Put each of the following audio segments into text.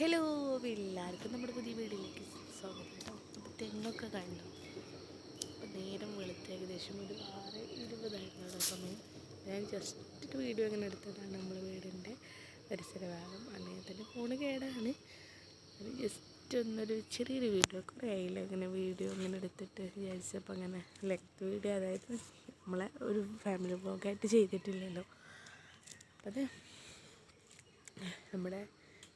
Hello എല്ലാവർക്കും നമ്മുടെ പുതിയ വീടിലേക്ക് സ്വാഗതം. കേട്ടോ അപ്പോൾ തെങ്ങൊക്കെ കണ്ടു. അപ്പോൾ നേരം വെളുത്ത് ഏകദേശം ഒരു ആറ് ഇരുപതായിരുന്നു സമയം. ഞാൻ ജസ്റ്റ് ഒരു വീഡിയോ അങ്ങനെ എടുത്തതാണ് നമ്മൾ വീടിന്റെ പരിസരഭാഗം. അല്ലെങ്കിൽ തന്നെ ഫോണ് കേടാണ്. അത് ജസ്റ്റ് ഒന്നൊരു ചെറിയൊരു വീഡിയോ കുറേ ആയില്ല ഇങ്ങനെ വീഡിയോ അങ്ങനെ എടുത്തിട്ട് വിചാരിച്ചപ്പോൾ അങ്ങനെ ലെഗ്ത്ത് വീഡിയോ അതായത് നമ്മളെ ഒരു ഫാമിലി ബ്ലോഗായിട്ട് ചെയ്തിട്ടില്ലല്ലോ. അപ്പോൾ അത് നമ്മുടെ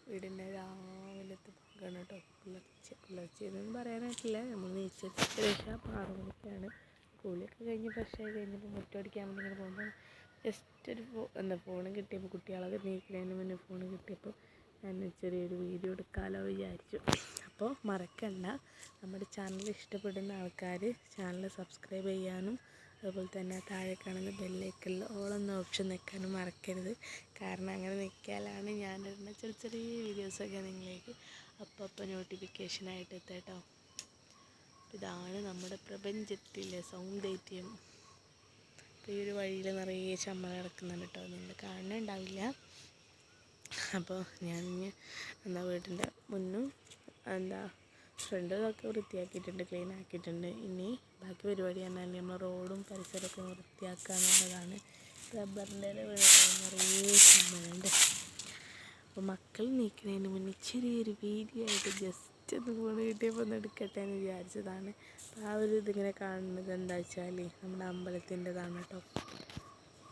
വീടിന്റെ രാവിലത്തെ ഭാഗമാണ് കേട്ടോ. പുലർച്ചെ പുലർച്ചെ എന്നൊന്നും പറയാനായിട്ടില്ല. നമ്മൾ നീച്ചിട്ട് ഏകദേശം ആറ് മണിക്കാണ് കൂലിയൊക്കെ കഴിഞ്ഞ് ഫ്രഷായി കഴിഞ്ഞപ്പോൾ മുറ്റമടിക്കാൻ വേണ്ടി ഇങ്ങനെ പോകുമ്പോൾ ജസ്റ്റ് ഒരു ഫോ എന്താ ഫോൺ കിട്ടിയപ്പോൾ കുട്ടികളൊക്കെ നീക്കുന്നതിന് മുന്നേ ഫോൺ കിട്ടിയപ്പോൾ ഞാൻ ചെറിയൊരു വീഡിയോ എടുക്കാമല്ലോ വിചാരിച്ചു. അപ്പോൾ മറക്കണ്ട. നമ്മുടെ ചാനൽ ഇഷ്ടപ്പെടുന്ന ആൾക്കാർ ചാനൽ സബ്സ്ക്രൈബ് ചെയ്യാനും അതുപോലെ തന്നെ താഴെ കാണുന്ന ബെല്ലൈക്കണിൽ ഓളെന്ന ഓപ്ഷൻ നിൽക്കാനും മറക്കരുത്. കാരണം അങ്ങനെ നിൽക്കാലാണ് ഞാനിടുന്ന ചെറിയ ചെറിയ വീഡിയോസൊക്കെ നിങ്ങളിലേക്ക് അപ്പം അപ്പം നോട്ടിഫിക്കേഷനായിട്ട് എത്താട്ടോ ഇതാണ് നമ്മുടെ പ്രപഞ്ചത്തിലെ സൗന്ദര്യം അപ്പോൾ ഈ ഒരു വഴിയിൽ നിറയെ ചമ്മൾ കിടക്കുന്നുണ്ട് കേട്ടോ നിങ്ങൾ കാണുന്നുണ്ടാവില്ല. അപ്പോൾ ഞാൻ എന്താ വീടിന്റെ മുന്നും എന്താ ഫ്രണ്ടൊക്കെ വൃത്തിയാക്കിയിട്ടുണ്ട് ക്ലീൻ ആക്കിയിട്ടുണ്ട്. ഇനി ബാക്കി പരിപാടി എന്നാൽ നമ്മൾ റോഡും പരിസരമൊക്കെ വൃത്തിയാക്കുക എന്നുള്ളതാണ് റബ്ബറിന്റെ നിറയെ ചമ്മലുണ്ട് അപ്പോൾ മക്കൾ നീക്കുന്നതിന് മുന്നേ ചെറിയൊരു വീഡിയോ ജസ്റ്റ് ഒന്ന് ഫോൺ കിട്ടിയപ്പോൾ ഒന്ന് എടുക്കട്ടെ എന്ന് വിചാരിച്ചതാണ്. അപ്പോൾ ആ ഒരു ഇതിങ്ങനെ കാണുന്നത് എന്താ വെച്ചാൽ നമ്മുടെ അമ്പലത്തിന്റെതാണ് കേട്ടോ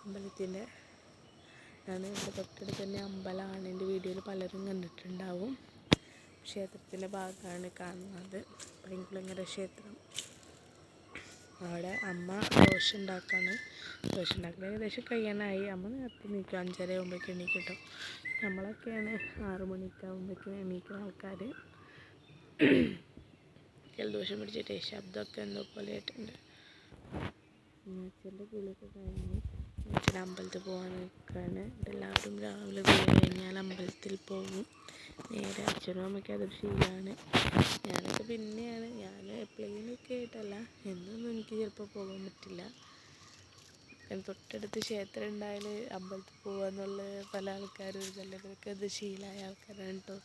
അമ്പലത്തിന്റെ ആണ് ഇവിടെ തൊട്ടടുത്ത് തന്നെ അമ്പലമാണ്. എന്റെ വീഡിയോയിൽ പലരും കണ്ടിട്ടുണ്ടാവും. ക്ഷേത്രത്തിന്റെ ഭാഗമാണ് കാണുന്നത്. ഭയങ്കര ക്ഷേത്രം അവിടെ അമ്മ ദോശ ഉണ്ടാക്കാണ് ദോശ ഉണ്ടാക്കാൻ ഏകദേശം കഴിയാനായി. അമ്മ നേരത്തെ എണീക്കും. അഞ്ചര ആകുമ്പോഴേക്ക് എണീക്കട്ടോ. കേട്ടോ നമ്മളൊക്കെയാണ് ആറ് മണിക്കാകുമ്പോഴേക്കും എണീക്കുന്ന ആൾക്കാർ ജലദോഷം പിടിച്ചിട്ട് ശബ്ദമൊക്കെ എന്തോ പോലെ ആയിട്ടുണ്ട് അച്ഛന്റെ കുളിയൊക്കെ കഴിഞ്ഞ് അച്ഛൻ അമ്പലത്തിൽ പോകാൻ നിൽക്കുകയാണ് എല്ലാവരും രാവിലെ പോയി കഴിഞ്ഞാൽ അമ്പലത്തിൽ പോകും. നേരെ അച്ഛനും അമ്മയ്ക്കും അതൊരു ശീലമാണ്. ഞാനൊക്കെ പിന്നെയാണ്. ഞാൻ എപ്പോഴെങ്കിലുമൊക്കെ ആയിട്ടല്ല. എന്നൊന്നും എനിക്ക് ചിലപ്പോൾ പോകാൻ പറ്റില്ല. തൊട്ടടുത്ത് ക്ഷേത്രം ഉണ്ടായാൽ അമ്പലത്തിൽ പോകുക എന്നുള്ള പല ആൾക്കാരും ചിലവർക്ക് അത് ശീലമായ ആൾക്കാരാണ് കേട്ടോ.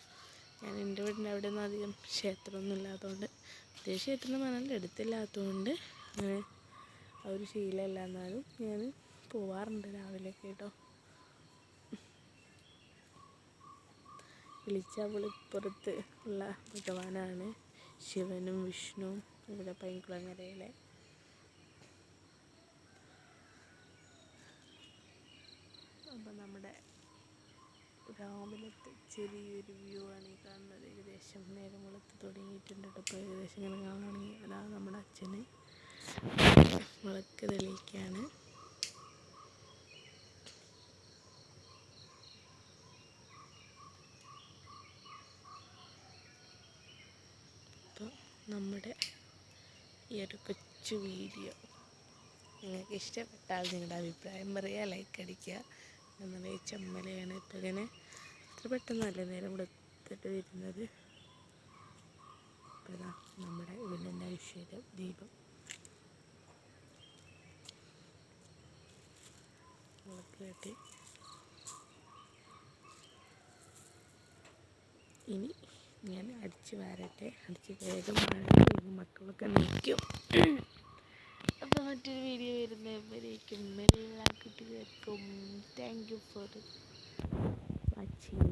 ഞാൻ എന്റെ വീടിന്റെ അവിടെ ഒന്നും അധികം ക്ഷേത്രമൊന്നും ഇല്ലാത്തതുകൊണ്ട് അതേ ക്ഷേത്രം പറഞ്ഞാൽ അടുത്തില്ലാത്തതുകൊണ്ട് അങ്ങനെ ആ ഒരു ശീലമല്ല. എന്നാലും ഞാൻ പോവാറുണ്ട് രാവിലെ കേട്ടോ. വിളിച്ചാപ്പുളിപ്പുറത്ത് ഉള്ള ഭഗവാനാണ്. ശിവനും വിഷ്ണുവും ഇവിടെ പൈൻകുളങ്ങരയിലെ അപ്പം നമ്മുടെ രാവിലത്തെ ചെറിയൊരു വ്യൂ ആണ് ഈ കാണുന്നത്. ഏകദേശം നേരം വെളുത്ത് തുടങ്ങിയിട്ടുണ്ട് അപ്പോൾ ഏകദേശം ഇങ്ങനെ കാണുകയാണെങ്കിൽ നമ്മുടെ അച്ഛന്. വിളക്ക് തെളിയിക്കുകയാണ് അപ്പോൾ നമ്മുടെ ഈ ഒരു കൊച്ചു വീഡിയോ. നിങ്ങൾക്ക് ഇഷ്ടപ്പെട്ടാൽ നിങ്ങളുടെ അഭിപ്രായം പറയുക ലൈക്ക് അടിക്കുക. നമ്മുടെ ഈ ചമ്മലയാണ് ഇപ്പം ഇങ്ങനെ അത്ര പെട്ടെന്നല്ല നേരം കൊടുത്തിട്ട് വരുന്നത്. ഇതാ നമ്മുടെ വീടിന്റെ ഐശ്വര്യം ദീപം. വിളക്ക് ഇനി ഞാൻ അടിച്ച് വരട്ടെ അടിച്ച് വേഗം വരട്ടെ മക്കളൊക്കെ നിൽക്കും അപ്പോൾ മറ്റൊരു വീഡിയോ വരുന്നവരേക്കും എല്ലാ കുട്ടികൾക്കും. Thank you for watching